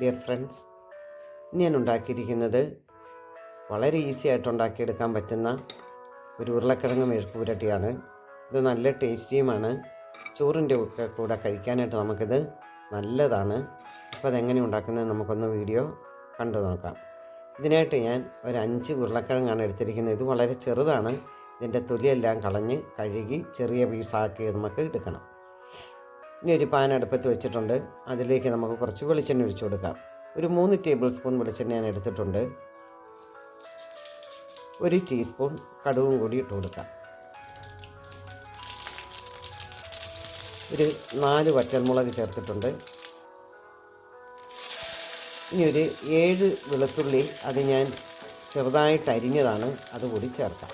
Dear friends ഞാൻ ഉണ്ടാക്കിയിരിക്കുന്നത് വളരെ ഈസി ആയിട്ട് ഉണ്ടാക്കിയെടുക്കാൻ പറ്റുന്ന ഒരു ഉരുളക്കിഴങ്ങ് മെഴുക്ക് പുരട്ടിയാണ് ഇത് നല്ല ടേസ്റ്റിയുമാണ്. ചോറിന്റെ ഒക്കെ കൂടെ കഴിക്കാനായിട്ട് നമുക്കിത് നല്ലതാണ്. അപ്പോൾ അതെങ്ങനെ ഉണ്ടാക്കുന്നത് നമുക്കൊന്ന് വീഡിയോ കണ്ടു നോക്കാം. ഇതിനായിട്ട് ഞാൻ ഒരു അഞ്ച് ഉരുളക്കിഴങ്ങാണ് എടുത്തിരിക്കുന്നത്. ഇത് വളരെ ചെറുതാണ്. ഇതിന്റെ തൊലിയെല്ലാം കളഞ്ഞ് കഴുകി ചെറിയ പീസാക്കി നമുക്ക് എടുക്കണം. ഇനി ഒരു പാൻ അടുപ്പത്ത് വെച്ചിട്ടുണ്ട്. അതിലേക്ക് നമുക്ക് കുറച്ച് വെളിച്ചെണ്ണ ഒഴിച്ചു കൊടുക്കാം. ഒരു മൂന്ന് ടേബിൾ സ്പൂൺ വെളിച്ചെണ്ണ ഞാൻ എടുത്തിട്ടുണ്ട്. ഒരു ടീസ്പൂൺ കടുവും കൂടി ഇട്ട് കൊടുക്കാം. ഒരു നാല് വറ്റൽമുളക് ചേർത്തിട്ടുണ്ട്. ഇനി ഒരു ഏഴ് വെളുത്തുള്ളി അത് ഞാൻ ചെറുതായിട്ട് അരിഞ്ഞതാണ്. അതുകൂടി ചേർക്കാം.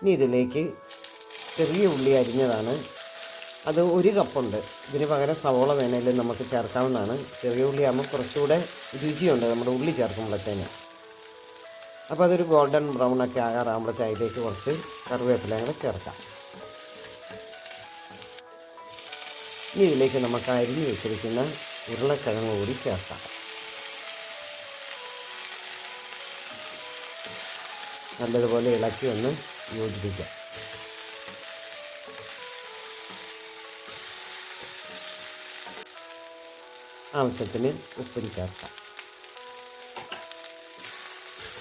ഇനി ഇതിലേക്ക് ചെറിയ ഉള്ളി അരിഞ്ഞതാണ്. അത് ഒരു കപ്പുണ്ട്. ഇതിന് പകരം സവോള വേണേലും നമുക്ക് ചേർക്കാവുന്നതാണ്. ചെറിയ ഉള്ളി ആകുമ്പോൾ കുറച്ചുകൂടെ രുചിയുണ്ട് നമ്മുടെ ഉള്ളി ചേർക്കുമ്പോഴത്തേന്. അപ്പോൾ അതൊരു ഗോൾഡൻ ബ്രൗൺ ഒക്കെ ആകാറാകുമ്പോഴത്തെ അതിലേക്ക് കുറച്ച് കറിവേപ്പില കൂടെ ചേർക്കാം. ഇനി ഇതിലേക്ക് നമുക്ക് അരിഞ്ഞ് വെച്ചിരിക്കുന്ന ഉരുളക്കിഴങ്ങ് കൂടി ചേർക്കാം. നല്ലതുപോലെ ഇളക്കി ഒന്ന് യോജിപ്പിക്കാം. ആവശ്യത്തിന് ഉപ്പും ചേർക്കാം.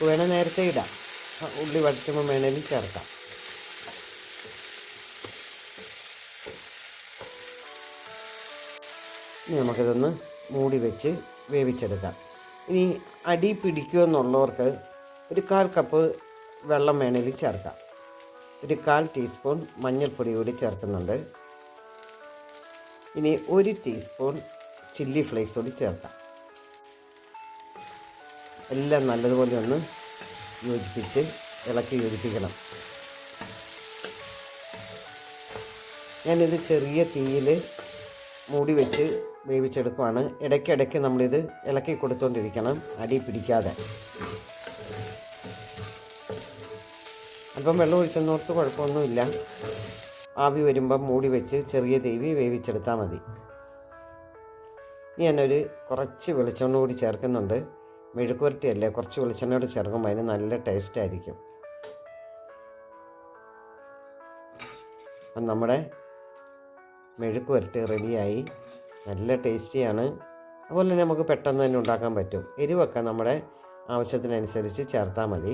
വേണേൽ നേരത്തെ ഇടാം. ഉള്ളി വഴറ്റുമ്പോൾ വേണേലും ചേർക്കാം. ഇനി നമുക്കിതൊന്ന് മൂടി വെച്ച് വേവിച്ചെടുക്കാം. ഇനി അടി പിടിക്കുമെന്നുള്ളവർക്ക് ഒരു കാൽ കപ്പ് വെള്ളം വേണേലും ചേർക്കാം. ഒരു കാൽ ടീസ്പൂൺ മഞ്ഞൾപ്പൊടി കൂടി ചേർക്കുന്നുണ്ട്. ഇനി ഒരു ടീസ്പൂൺ ചില്ലി ഫ്ലേക്സ് കൂടി ചേർക്കാം. എല്ലാം നല്ലതുപോലെ ഒന്ന് യോജിപ്പിച്ച് ഇളക്കി യോജിപ്പിക്കണം. ഞാനിത് ചെറിയ തീയിൽ മൂടി വെച്ച് വേവിച്ചെടുക്കുവാണ്. ഇടയ്ക്കിടയ്ക്ക് നമ്മളിത് ഇളക്കി കൊടുത്തുകൊണ്ടിരിക്കണം അടി പിടിക്കാതെ. അല്പം വെള്ളം ഒഴിച്ചെന്നോർത്ത് കുഴപ്പമൊന്നുമില്ല. ആവി വരുമ്പം മൂടി വെച്ച് ചെറിയ തീവി വേവിച്ചെടുത്താൽ മതി. ഞാനൊരു കുറച്ച് വെളിച്ചെണ്ണ കൂടി ചേർക്കുന്നുണ്ട്. മെഴുക്കുവരട്ടിയല്ലേ കുറച്ച് വെളിച്ചെണ്ണയോട് ചേർക്കുമ്പോൾ അതിന് നല്ല ടേസ്റ്റ് ആയിരിക്കും. അപ്പം നമ്മുടെ മെഴുക്കുരട്ടി റെഡിയായി നല്ല ടേസ്റ്റിയാണ് അതുപോലെ തന്നെ നമുക്ക് പെട്ടെന്ന് തന്നെ ഉണ്ടാക്കാൻ പറ്റും. എരിവൊക്കെ നമ്മുടെ ആവശ്യത്തിനനുസരിച്ച് ചേർത്താൽ മതി.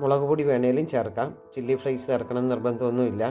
മുളക് പൊടി വേണേലും ചേർക്കാം. ചില്ലി ഫ്ലേക്സ് ചേർക്കണം നിർബന്ധമൊന്നുമില്ല.